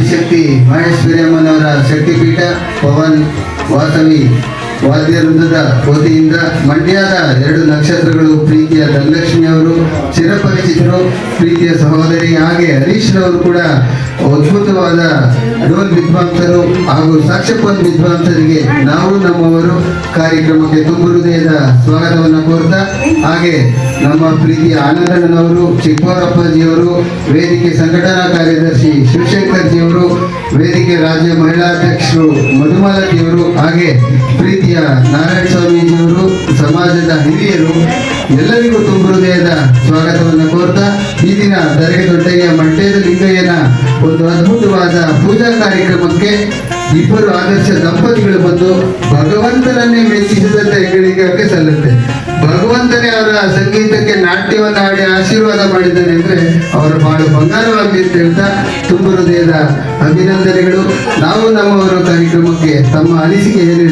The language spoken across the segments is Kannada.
ಶ್ರೀಮತಿ ಮಹೇಶ್ವರಿಯಮ್ಮನವರ ಶಕ್ತಿಪೀಠ, ಪವನ್ ವಾಸವಿ ವಾದ್ಯ ವೃಂದದ ವತಿಯಿಂದ ಮಂಡ್ಯದ ಎರಡು ನಕ್ಷತ್ರಗಳು ಪ್ರೀತಿಯ ಧನಲಕ್ಷ್ಮಿಯವರು ಚಿರಪರಿಚಿತರು, ಪ್ರೀತಿಯ ಸಹೋದರಿ ಹಾಗೆ ಹರೀಶ್ ರವರು ಕೂಡ ಅದ್ಭುತವಾದ ಡೋಲ್ ವಿದ್ವಾಂಸರು ಹಾಗೂ ಸಾಕ್ಷಪೋಲ್ ವಿದ್ವಾಂಸರಿಗೆ ನಾವು ನಮ್ಮವರು ಕಾರ್ಯಕ್ರಮಕ್ಕೆ ತುಂಬ ಹೃದಯದ ಸ್ವಾಗತವನ್ನು ಕೋರ್ತಾ, ಹಾಗೆ ನಮ್ಮ ಪ್ರೀತಿಯ ಆನಂದಣ್ಣನವರು, ಚಿಕ್ಕವರಪ್ಪಾಜಿಯವರು, ವೇದಿಕೆ ಸಂಘಟನಾ ಕಾರ್ಯದರ್ಶಿ ಶಿವಶಂಕರ್ಜಿಯವರು, ವೇದಿಕೆ ರಾಜ್ಯ ಮಹಿಳಾ ಅಧ್ಯಕ್ಷರು ಮಧುಮಾಲತಿಯವರು, ಹಾಗೆ ಪ್ರೀತಿಯ ನಾರಾಯಣ ಸ್ವಾಮೀಜಿಯವರು, ಸಮಾಜದ ಹಿರಿಯರು, ಎಲ್ಲರಿಗೂ ತುಂಬ ಹೃದಯದ ಸ್ವಾಗತವನ್ನು ಕೋರ್ತಾ, ಈ ದಿನ ದರೆಗೆ ದೊಡ್ಡಯ್ಯ ಮಂಡ್ಯದ ಲಿಂಗಯ್ಯನ ಒಂದು ಅದ್ಭುತವಾದ ಪೂಜಾ ಕಾರ್ಯಕ್ರಮಕ್ಕೆ ಇಬ್ಬರು ಆದರ್ಶ ದಂಪತಿಗಳು ಬಂದು ಭಗವಂತನನ್ನೇ ಮೆಚ್ಚಿಸಿದಂತ ಹೆಗ್ಗಳಿಕೆ ಸಲ್ಲುತ್ತೆ. ಭಗವಂತನೇ ಅವರ ಸಂಗೀತಕ್ಕೆ ನಾಟ್ಯವನ್ನು ಆಡಿ ಆಶೀರ್ವಾದ ಮಾಡಿದ್ದಾನೆ ಅಂದ್ರೆ ಅವರು ಬಾಳು ಬಂಗಾರವಾಗಲಿ ಅಂತ ಹೇಳ್ತಾ ತುಂಬ ಹೃದಯದ ಅಭಿನಂದನೆಗಳು. ನಾವು ನಮ್ಮವರ ಕಾರ್ಯಕ್ರಮಕ್ಕೆ ತಮ್ಮ ಅನಿಸಿಕೆ ಏನು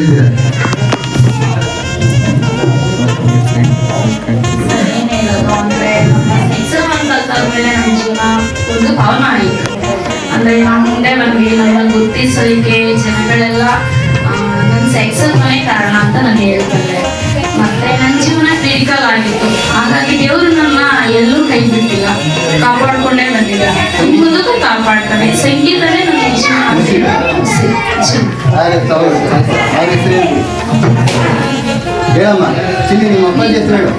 ಅಂದ್ರೆ ನಾವು ಮುಂದೆ ನನ್ನ ಗುರುತಿಸಲಿಕ್ಕೆ ಜನಗಳೆಲ್ಲ ನನ್ನ ಸೆಕ್ಸಸ್ನೇ ಕಾರಣ ಅಂತ ನಾನು ಹೇಳ್ತಾರೆ ಮತ್ತೆ ನನ್ನ ಜೀವನ ಕ್ರಿಟಿಕಲ್ ಆಗಿತ್ತು. ಹಾಗಾಗಿ ದೇವರು ನನ್ನ ಎಲ್ಲೂ ಕೈ ಬಿಟ್ಟಿಲ್ಲ. ಕಾಪಾಡ್ಕೊಂಡೇ ಬಂದಿದ್ದಾರೆ ಮುಂದಕ್ಕೂ ಕಾಪಾಡ್ತಾರೆ ಸಂಗೀತನೇ ನನ್ನ ಹೇಳಮ್ಮ ಚಿಲ್ಲಿ ನಿಮ್ಮ ಅಪ್ಪಾಜಿ ಹೆಸರು ಹೇಳು.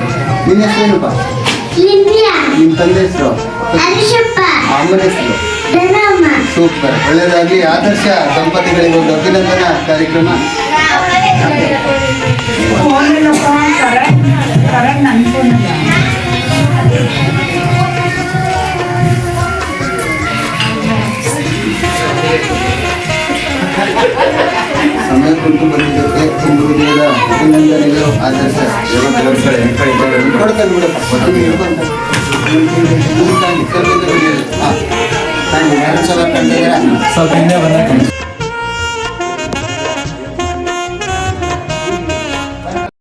ನಿನ್ನ ಹೆಸರು ಏನಪ್ಪ? ನಿಮ್ಮ ತಂದೆ ಹೆಸರು? ಅಮ್ಮನ ಹೆಸರು. ಸೂಪರ್. ಒಳ್ಳೆಯದಾಗಿ ಆದರ್ಶ ದಂಪತಿಗಳಿಗೆ ಒಂದು ಅಭಿನಂದನಾ ಕಾರ್ಯಕ್ರಮ. ಸಮಯ ಕುರಿತು ಬಂದಿದ್ದಕ್ಕೆ ತುಂಬ ಹೃದಯದ ಅಭಿನಂದನೆಗಳು ಆದರ್ಶ. ಕೊಡ್ತಾನೆ ಬಿಡಪ್ಪ ಎರಡು ಸಲ? ಸ್ವಲ್ಪ ಹಿಂದೆ ಬಂದ